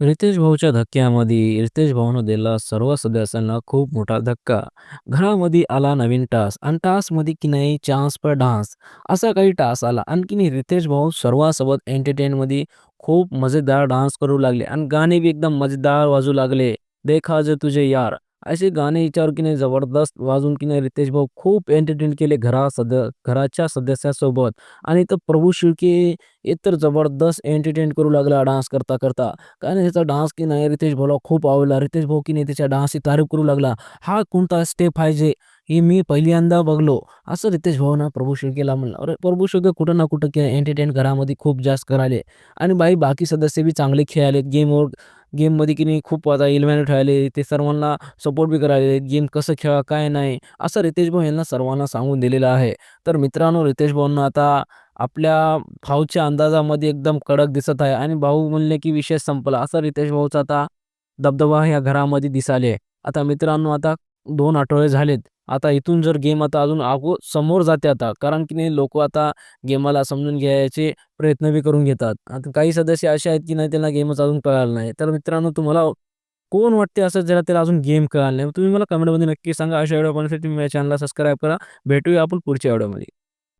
रितेश भाऊच्या धक्क्यामध्ये रितेश भाऊनं दिला सर्व सदस्यांना खूप मोठा धक्का. घरामध्ये आला नवीन टास्क आणि टास्कमध्ये की नाही चान्स पर डान्स असा काही टास्क आला आणखी नाही रितेश भाऊ सर्वांसोबत एंटरटेनमध्ये खूप मजेदार डान्स करू लागले आणि गाणे बी एकदम मजेदार वाजू लागले. देखा जे तुझे यार असे गाणे याच्यावर की नाही जबरदस्त वाजून की नाही रितेश भाऊ खूप एंटरटेन केले घरा सद घराच्या सदस्यासोबत आणि तर प्रभू शेळके एकतर जबरदस्त एंटरटेन करू लागला डान्स करता करता. कारण त्याचा डान्स की नाही रितेश भाऊला खूप आवडला. रितेश भाऊ की नाही त्याच्या डान्सची तारीफ करू लागला. हा कोणता स्टेप आहे जे हे मी पहिल्यांदा बघलो. असं रितेश भाऊनं प्रभू शिळकेला म्हणलं. अरे प्रभू शिळके कुठं ना कुठं की एंटरटेन घरामध्ये खूप जास्त करायले आणि बाई बाकी सदस्य बी चांगले खेळाले गेमवर गेममध्ये की नाही खूप आता इल्व्हॅन ठेवले ते सर्वांना सपोर्ट बी करायले. गेम कसं खेळा काय नाही असं रितेश भाऊ यांना सर्वांना सांगून दिलेलं आहे. तर मित्रांनो रितेश भाऊंना आता आपल्या भाऊच्या अंदाजामध्ये एकदम कडक दिसत आहे आणि भाऊ म्हणले की विषय संपला. असं रितेश भाऊचा आता दबदबा ह्या घरामध्ये दिसाले आता मित्रांनो आता दोन आठवडे झालेत. आता इथून जर गेम आता अजून आगो समोर जाते आता कारण की नाही लोक आता गेमाला समजून घ्यायचे प्रयत्न बी करून घेतात. आता काही सदस्य असे आहेत की नाही त्यांना गेमच अजून कळाला नाही. तर मित्रांनो तुम्हाला कोण वाटते असं ज्याला त्याला अजून गेम कळाला नाही? तुम्ही मला कमेंटमध्ये नक्की सांगा. अशा व्हिडिओ पाहण्यासाठी तुम्ही माझ्या चॅनलला सबस्क्राईब करा. भेटूया आपण पुढच्या व्हिडिओमध्ये.